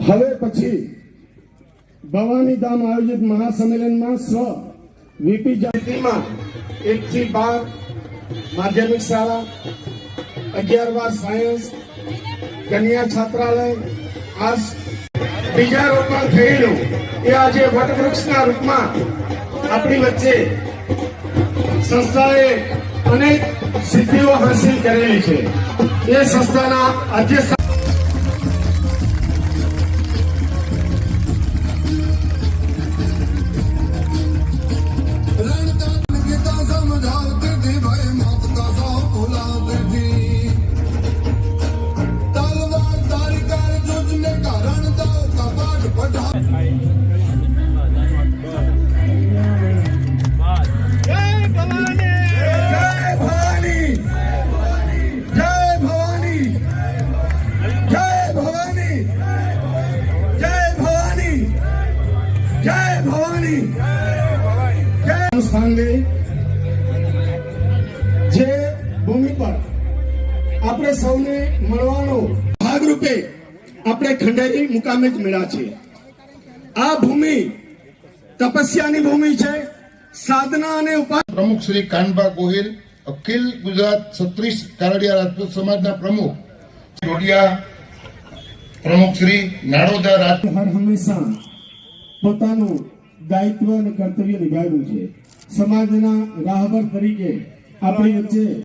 હવે પછી ભવાની ધામ આયોજિત મહાસંમેલનમાં સ્વ વીપી જાતિમાં એક થી બાર માધ્યમિક શાળા, અગિયાર બાર સાયન્સ, કન્યા છાત્રાલય આ બીજા રોપણ થયેલું એ આજે વટવૃક્ષના રૂપમાં આપણી વચ્ચે સંસ્થાએ અનેક સિદ્ધિઓ હાંસિલ કરેલી છે. એ સંસ્થાના અધ્યક્ષ ભવાની જય જે ભૂમિ પર આપણે સૌને મળવાનો ભાગરૂપે આપણે ખંડેરી મુકામે જ મળ્યા છે આ ભૂમિ તપસ્યાની ભૂમિ છે. સાધના અને પ્રમુખ શ્રી કાનબા ગોહિલ અખિલ ગુજરાત છત્રીસ કારડિયા રાજપૂત સમાજના પ્રમુખ જોડિયા પ્રમુખ શ્રી નાડોદા રાજ હર હંમેશા પોતાનું દાયિત્વ અને કર્તવ્ય નિભાવ્યું છે. સમાજના રાહબર તરીકે આપણી વચ્ચે